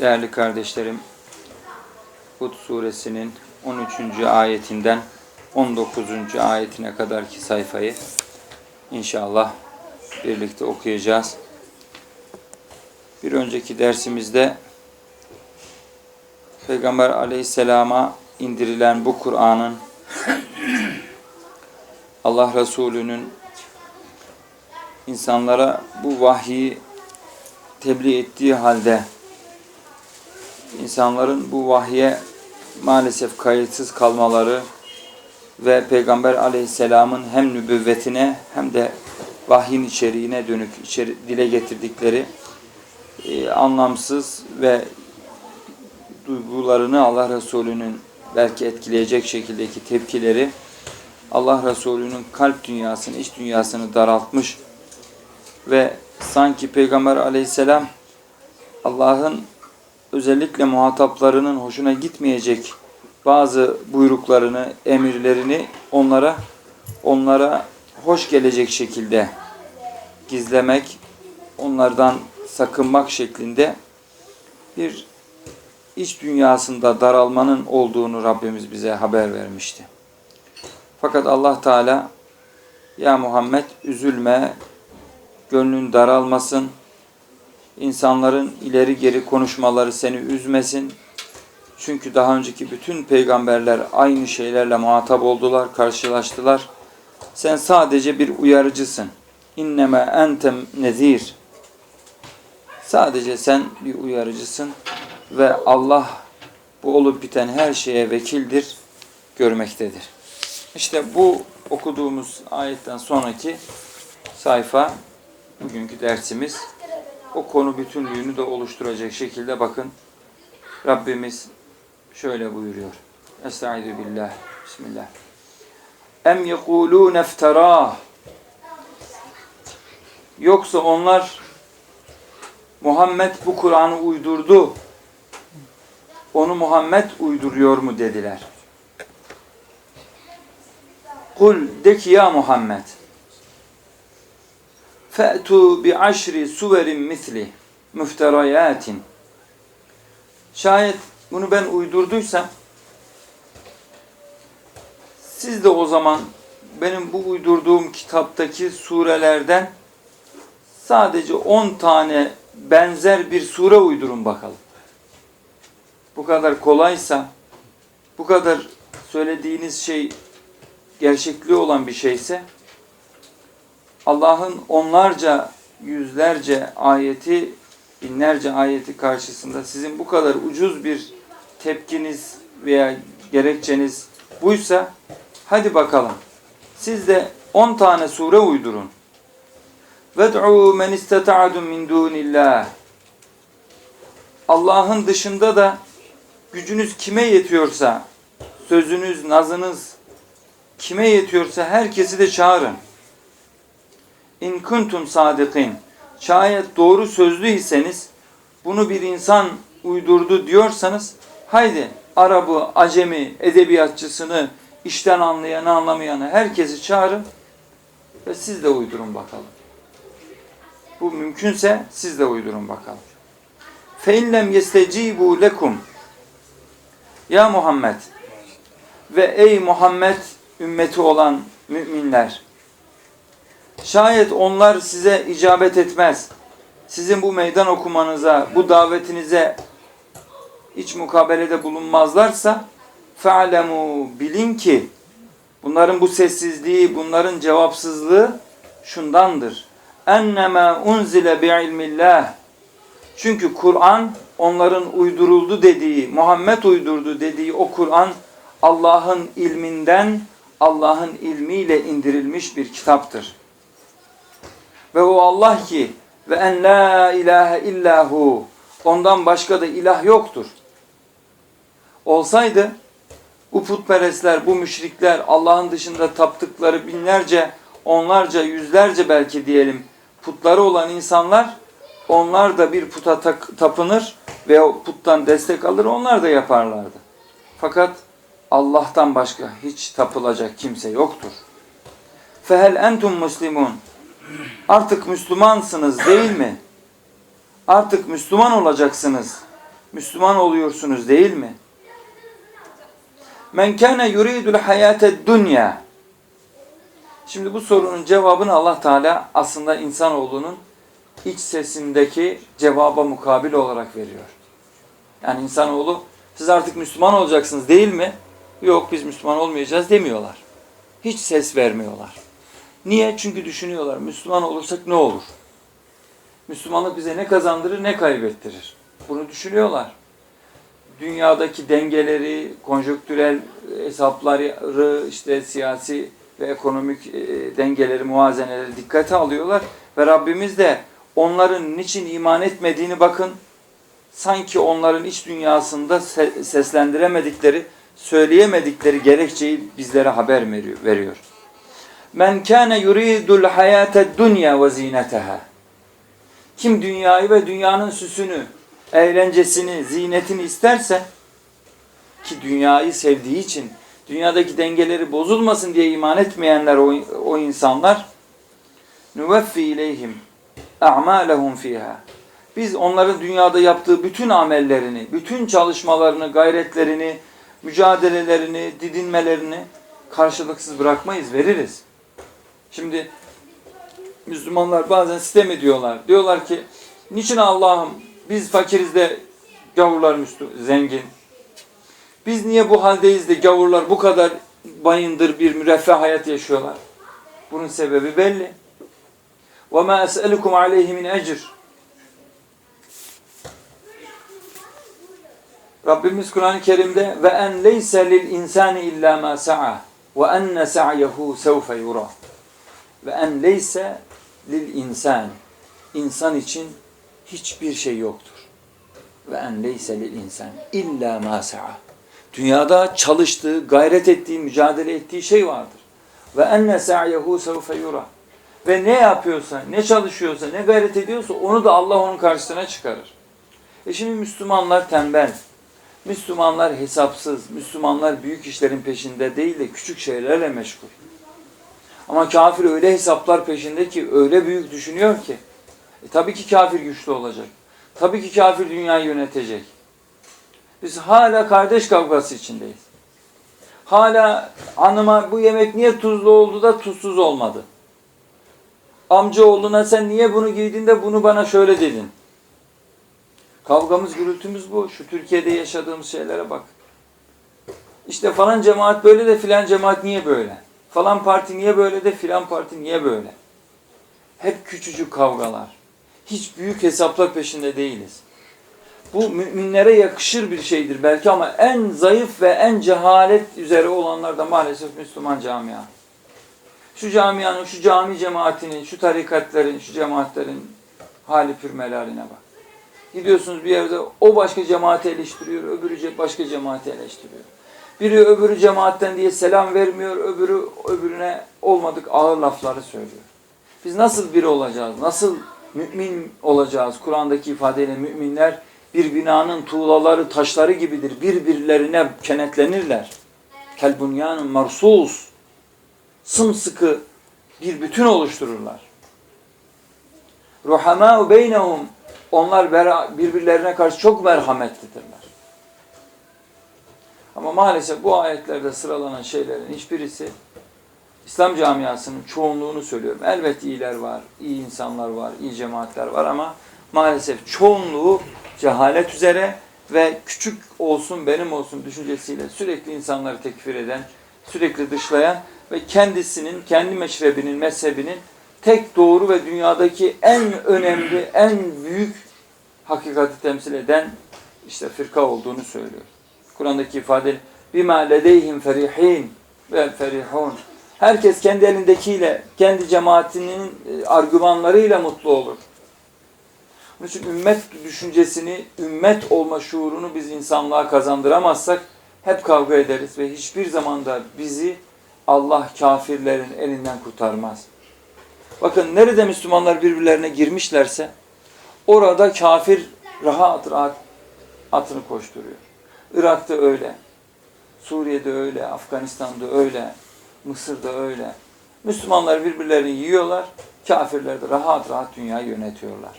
Değerli kardeşlerim, Hud suresinin 13. ayetinden 19. ayetine kadarki sayfayı inşallah birlikte okuyacağız. Bir önceki dersimizde Peygamber aleyhisselama indirilen bu Kur'an'ın Allah Resulü'nün insanlara bu vahyi tebliğ ettiği halde insanların bu vahye maalesef kayıtsız kalmaları ve Peygamber aleyhisselamın hem nübüvvetine hem de vahyin içeriğine dönük içeri, dile getirdikleri e, anlamsız ve duygularını Allah Resulü'nün belki etkileyecek şekildeki tepkileri Allah Resulü'nün kalp dünyasını, iç dünyasını daraltmış ve sanki Peygamber aleyhisselam Allah'ın özellikle muhataplarının hoşuna gitmeyecek bazı buyruklarını, emirlerini onlara onlara hoş gelecek şekilde gizlemek, onlardan sakınmak şeklinde bir iç dünyasında daralmanın olduğunu Rabbimiz bize haber vermişti. Fakat Allah Teala ya Muhammed üzülme, gönlün daralmasın, insanların ileri geri konuşmaları seni üzmesin. Çünkü daha önceki bütün peygamberler aynı şeylerle muhatap oldular, karşılaştılar. Sen sadece bir uyarıcısın. İnneme entem nezir. Sadece sen bir uyarıcısın ve Allah bu olup biten her şeye vekildir, görmektedir. İşte bu okuduğumuz ayetten sonraki sayfa bugünkü dersimiz o konu bütünlüğünü de oluşturacak şekilde bakın Rabbimiz şöyle buyuruyor. Estaizu billah. Bismillah. Em yekulûne efterâh Yoksa onlar Muhammed bu Kur'an'ı uydurdu. Onu Muhammed uyduruyor mu dediler. Kul de ki ya Muhammed fe'tu bi aşri suverin misli müfterayatin şayet bunu ben uydurduysam siz de o zaman benim bu uydurduğum kitaptaki surelerden sadece 10 tane benzer bir sure uydurun bakalım. Bu kadar kolaysa, bu kadar söylediğiniz şey gerçekliği olan bir şeyse Allah'ın onlarca, yüzlerce ayeti, binlerce ayeti karşısında sizin bu kadar ucuz bir tepkiniz veya gerekçeniz buysa hadi bakalım. Siz de 10 tane sure uydurun. Ved'u men istata'dum min dunillah. Allah'ın dışında da gücünüz kime yetiyorsa, sözünüz, nazınız kime yetiyorsa herkesi de çağırın. İn kuntum sadikin. Şayet doğru sözlüyseniz bunu bir insan uydurdu diyorsanız haydi Arabı, Acemi, edebiyatçısını, işten anlayanı, anlamayanı herkesi çağırın ve siz de uydurun bakalım. Bu mümkünse siz de uydurun bakalım. فَاِنْ لَمْ يَسْتَجِيبُوا lekum Ya Muhammed ve ey Muhammed ümmeti olan müminler şayet onlar size icabet etmez. Sizin bu meydan okumanıza bu davetinize hiç mukabelede bulunmazlarsa fe'lemû bilin ki bunların bu sessizliği bunların cevapsızlığı şundandır. Enneme unzile bi ilmillah çünkü Kur'an onların uyduruldu dediği, Muhammed uydurdu dediği o Kur'an Allah'ın ilminden, Allah'ın ilmiyle indirilmiş bir kitaptır. Ve o Allah ki ve en la ilahe illahu ondan başka da ilah yoktur. Olsaydı bu putperestler, bu müşrikler Allah'ın dışında taptıkları binlerce, onlarca, yüzlerce belki diyelim putları olan insanlar onlar da bir puta tapınır ve puttan destek alır onlar da yaparlardı. Fakat Allah'tan başka hiç tapılacak kimse yoktur. Fehel entum muslimun. Artık Müslümansınız değil mi? Artık Müslüman olacaksınız. Müslüman oluyorsunuz değil mi? Men kana yuridul hayate dunya. Şimdi bu sorunun cevabını Allah Teala aslında insanoğlunun iç sesindeki cevaba mukabil olarak veriyor. Yani insanoğlu siz artık Müslüman olacaksınız değil mi? Yok biz Müslüman olmayacağız demiyorlar. Hiç ses vermiyorlar. Niye? Çünkü düşünüyorlar. Müslüman olursak ne olur? Müslümanlık bize ne kazandırır ne kaybettirir? Bunu düşünüyorlar. Dünyadaki dengeleri, konjonktürel hesapları, işte siyasi ve ekonomik e, dengeleri, muazeneleri dikkate alıyorlar. Ve Rabbimiz de onların niçin iman etmediğini bakın, sanki onların iç dünyasında se- seslendiremedikleri, söyleyemedikleri gerekçeyi bizlere haber veriyor. Men kana yuridul hayate dunya ve zineteha. Kim dünyayı ve dünyanın süsünü, eğlencesini, zinetini isterse ki dünyayı sevdiği için dünyadaki dengeleri bozulmasın diye iman etmeyenler o, o insanlar nuveffi ileyhim a'malehum fiha. Biz onların dünyada yaptığı bütün amellerini, bütün çalışmalarını, gayretlerini, mücadelelerini, didinmelerini karşılıksız bırakmayız, veririz. Şimdi Müslümanlar bazen sitem ediyorlar. Diyorlar ki niçin Allah'ım biz fakiriz de gavurlar Müslü- zengin. Biz niye bu haldeyiz de gavurlar bu kadar bayındır bir müreffeh hayat yaşıyorlar? Bunun sebebi belli. وَمَا أَسْأَلُكُمْ عَلَيْهِ مِنْ اَجْرٍ Rabbimiz Kur'an-ı Kerim'de ve en leyse lil insani illa ma sa'a ve enne sa'yehu sevfe yura. Ve en leyse lil insan. İnsan için hiçbir şey yoktur. Ve en leyse lil insan illa ma sa'a. Dünyada çalıştığı, gayret ettiği, mücadele ettiği şey vardır. Ve enne sa'yehu sevfe yura. Ve ne yapıyorsa, ne çalışıyorsa, ne gayret ediyorsa onu da Allah onun karşısına çıkarır. E şimdi Müslümanlar tembel. Müslümanlar hesapsız, Müslümanlar büyük işlerin peşinde değil de küçük şeylerle meşgul. Ama kafir öyle hesaplar peşinde ki öyle büyük düşünüyor ki. E tabii ki kafir güçlü olacak. Tabii ki kafir dünyayı yönetecek. Biz hala kardeş kavgası içindeyiz. Hala hanıma bu yemek niye tuzlu oldu da tuzsuz olmadı? Amca oğluna sen niye bunu giydin de bunu bana şöyle dedin? Kavgamız, gürültümüz bu. Şu Türkiye'de yaşadığımız şeylere bak. İşte falan cemaat böyle de filan cemaat niye böyle? Falan parti niye böyle de filan parti niye böyle? Hep küçücük kavgalar. Hiç büyük hesaplar peşinde değiliz. Bu müminlere yakışır bir şeydir belki ama en zayıf ve en cehalet üzere olanlar da maalesef Müslüman camia. Şu camianın, şu cami cemaatinin, şu tarikatların, şu cemaatlerin hali pürmelaline bak. Gidiyorsunuz bir yerde o başka cemaati eleştiriyor, öbürü başka cemaati eleştiriyor. Biri öbürü cemaatten diye selam vermiyor, öbürü öbürüne olmadık ağır lafları söylüyor. Biz nasıl biri olacağız? Nasıl mümin olacağız? Kur'an'daki ifadeyle müminler bir binanın tuğlaları, taşları gibidir. Birbirlerine kenetlenirler. Kelbunyanın marsus. Sımsıkı bir bütün oluştururlar. Ruhamâ'u beynehum onlar birbirlerine karşı çok merhametlidirler. Ama maalesef bu ayetlerde sıralanan şeylerin hiçbirisi İslam camiasının çoğunluğunu söylüyorum. Elbette iyiler var, iyi insanlar var, iyi cemaatler var ama maalesef çoğunluğu cehalet üzere ve küçük olsun benim olsun düşüncesiyle sürekli insanları tekfir eden, sürekli dışlayan ve kendisinin, kendi meşrebinin, mezhebinin tek doğru ve dünyadaki en önemli, en büyük hakikati temsil eden işte fırka olduğunu söylüyor. Kur'an'daki ifade bima ledeyhim ferihin ve ferihun. Herkes kendi elindekiyle, kendi cemaatinin e, argümanlarıyla mutlu olur. Onun için ümmet düşüncesini, ümmet olma şuurunu biz insanlığa kazandıramazsak hep kavga ederiz ve hiçbir zaman da bizi Allah kafirlerin elinden kurtarmaz. Bakın nerede Müslümanlar birbirlerine girmişlerse orada kafir rahat rahat atını koşturuyor. Irak'ta öyle, Suriye'de öyle, Afganistan'da öyle, Mısır'da öyle. Müslümanlar birbirlerini yiyorlar, kafirler de rahat rahat dünyayı yönetiyorlar.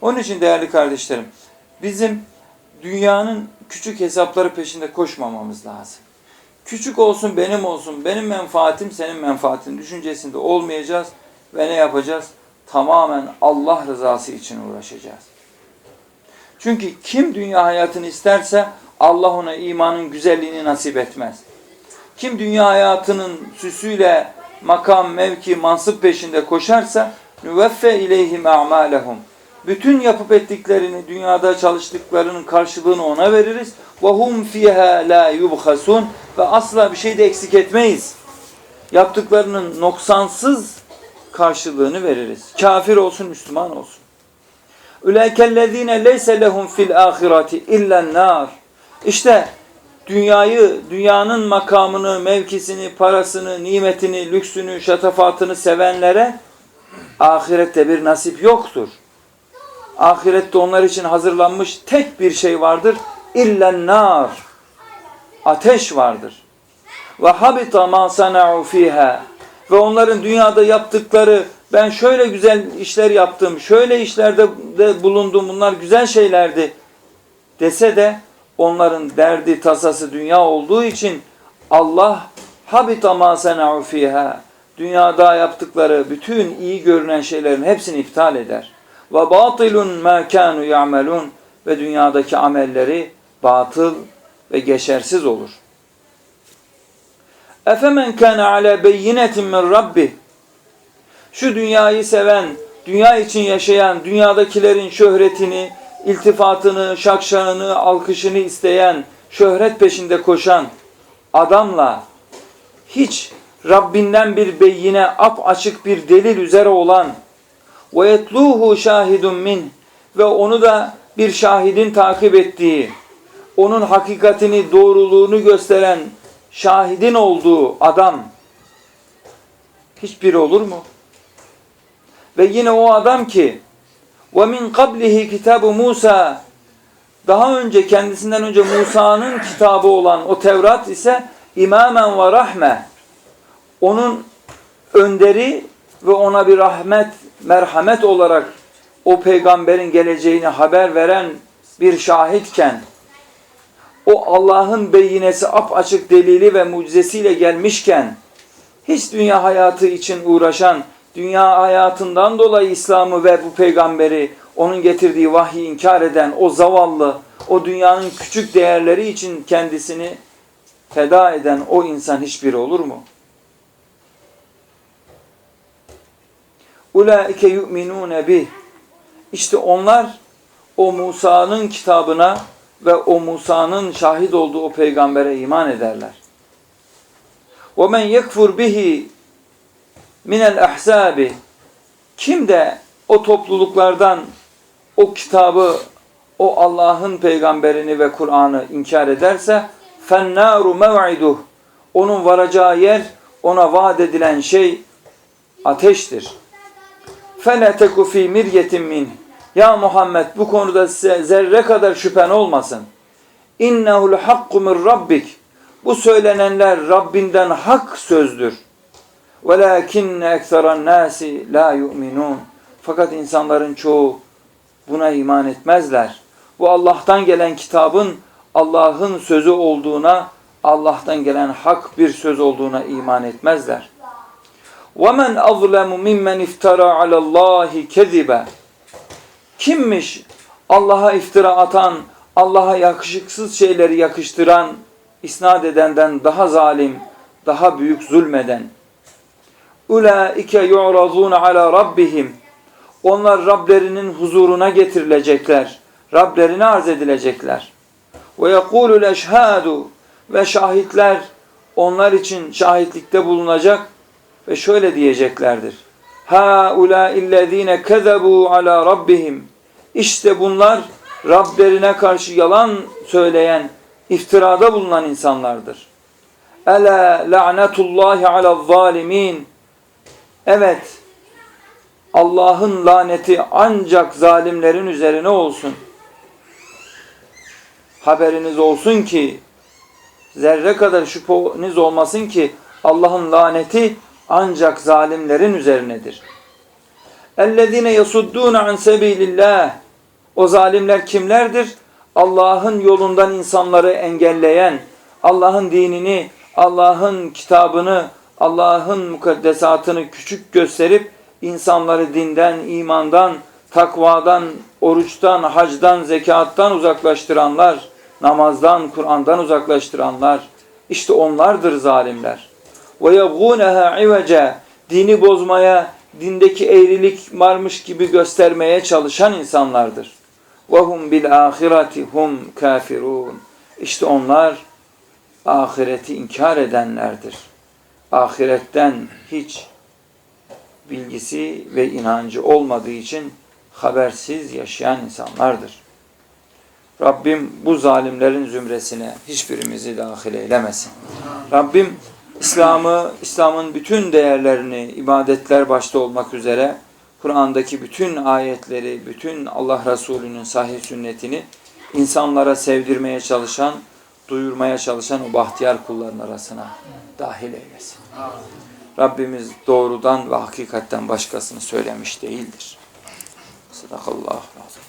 Onun için değerli kardeşlerim, bizim dünyanın küçük hesapları peşinde koşmamamız lazım. Küçük olsun benim olsun, benim menfaatim senin menfaatin düşüncesinde olmayacağız ve ne yapacağız? Tamamen Allah rızası için uğraşacağız. Çünkü kim dünya hayatını isterse Allah ona imanın güzelliğini nasip etmez. Kim dünya hayatının süsüyle makam, mevki, mansıp peşinde koşarsa nüveffe ileyhim a'malehum. Bütün yapıp ettiklerini, dünyada çalıştıklarının karşılığını ona veririz. Ve hum fiha la yubhasun ve asla bir şey de eksik etmeyiz. Yaptıklarının noksansız karşılığını veririz. Kafir olsun, Müslüman olsun. Üleikellezine leyse lehum fil ahireti illen nar. İşte dünyayı, dünyanın makamını, mevkisini, parasını, nimetini, lüksünü, şatafatını sevenlere ahirette bir nasip yoktur. Ahirette onlar için hazırlanmış tek bir şey vardır. İllen nar. Ateş vardır. Ve habita ma sana'u fiha. Ve onların dünyada yaptıkları ben şöyle güzel işler yaptım, şöyle işlerde de bulundum, bunlar güzel şeylerdi dese de onların derdi, tasası dünya olduğu için Allah habita ma sana'u fiha. Dünyada yaptıkları bütün iyi görünen şeylerin hepsini iptal eder. Ve batilun ma kanu ya'melun ve dünyadaki amelleri batıl ve geçersiz olur. Efemen kana ala beyinetin min rabbi şu dünyayı seven, dünya için yaşayan, dünyadakilerin şöhretini, iltifatını, şakşağını, alkışını isteyen, şöhret peşinde koşan adamla hiç Rabbinden bir beyine ap açık bir delil üzere olan ve yetluhu şahidun min ve onu da bir şahidin takip ettiği, onun hakikatini, doğruluğunu gösteren şahidin olduğu adam hiçbiri olur mu? Ve yine o adam ki ve min qablihi kitabu Musa daha önce kendisinden önce Musa'nın kitabı olan o Tevrat ise imamen ve rahme. Onun önderi ve ona bir rahmet, merhamet olarak o peygamberin geleceğini haber veren bir şahitken o Allah'ın beyinesi ap açık delili ve mucizesiyle gelmişken hiç dünya hayatı için uğraşan, dünya hayatından dolayı İslam'ı ve bu peygamberi onun getirdiği vahyi inkar eden o zavallı, o dünyanın küçük değerleri için kendisini feda eden o insan hiçbiri olur mu? Ulaike yu'minune bih. İşte onlar o Musa'nın kitabına ve o Musa'nın şahit olduğu o peygambere iman ederler. وَمَنْ يَكْفُرْ bihi minel ahzabi kim de o topluluklardan o kitabı o Allah'ın peygamberini ve Kur'an'ı inkar ederse fennâru mev'iduh onun varacağı yer ona vaat edilen şey ateştir. Feneteku fi miryetin min ya Muhammed bu konuda size zerre kadar şüphen olmasın. İnnehul hakku min rabbik. Bu söylenenler Rabbinden hak sözdür. وَلَاكِنَّ اَكْثَرَ النَّاسِ لَا يُؤْمِنُونَ Fakat insanların çoğu buna iman etmezler. Bu Allah'tan gelen kitabın Allah'ın sözü olduğuna, Allah'tan gelen hak bir söz olduğuna iman etmezler. وَمَنْ أَظْلَمُ مِمَّنْ اِفْتَرَى عَلَى اللّٰهِ كَذِبًا Kimmiş Allah'a iftira atan, Allah'a yakışıksız şeyleri yakıştıran, isnat edenden daha zalim, daha büyük zulmeden. Ulaike yu'razun ala rabbihim. Onlar Rablerinin huzuruna getirilecekler. Rablerine arz edilecekler. Ve yekulul eşhadu ve şahitler onlar için şahitlikte bulunacak ve şöyle diyeceklerdir. Ha ula illezine kezebu ala rabbihim. İşte bunlar Rablerine karşı yalan söyleyen, iftirada bulunan insanlardır. Ela la'netullahi ala zalimin. Evet, Allah'ın laneti ancak zalimlerin üzerine olsun. Haberiniz olsun ki, zerre kadar şüpheniz olmasın ki Allah'ın laneti ancak zalimlerin üzerinedir. اَلَّذ۪ينَ يَصُدُّونَ عَنْ سَب۪يلِ اللّٰهِ O zalimler kimlerdir? Allah'ın yolundan insanları engelleyen, Allah'ın dinini, Allah'ın kitabını, Allah'ın mukaddesatını küçük gösterip insanları dinden, imandan, takvadan, oruçtan, hacdan, zekattan uzaklaştıranlar, namazdan, Kur'an'dan uzaklaştıranlar, işte onlardır zalimler. Yebğûneha ivece dini bozmaya, dindeki eğrilik varmış gibi göstermeye çalışan insanlardır. Bil ahireti hum kafirun. İşte onlar ahireti inkar edenlerdir. Ahiretten hiç bilgisi ve inancı olmadığı için habersiz yaşayan insanlardır. Rabbim bu zalimlerin zümresine hiçbirimizi dahil eylemesin. Rabbim İslam'ı, İslam'ın bütün değerlerini, ibadetler başta olmak üzere Kur'an'daki bütün ayetleri, bütün Allah Resulü'nün sahih sünnetini insanlara sevdirmeye çalışan, duyurmaya çalışan o bahtiyar kulların arasına dahil eylesin. Rabbimiz doğrudan ve hakikatten başkasını söylemiş değildir. Sadakallahu aleyhi.